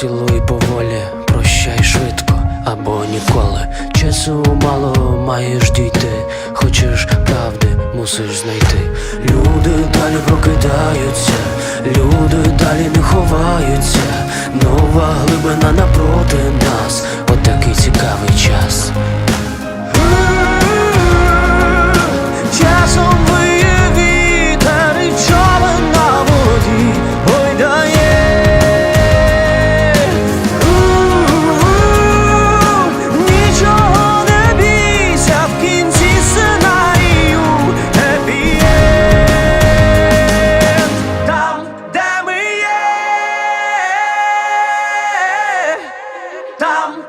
цілуй поволі, прощай швидко або ніколи. Часу мало маєш дійти, хочеш правди, мусиш знайти. Люди далі прокидаються, люди далі не ховаються. Нова глибина напроти Islam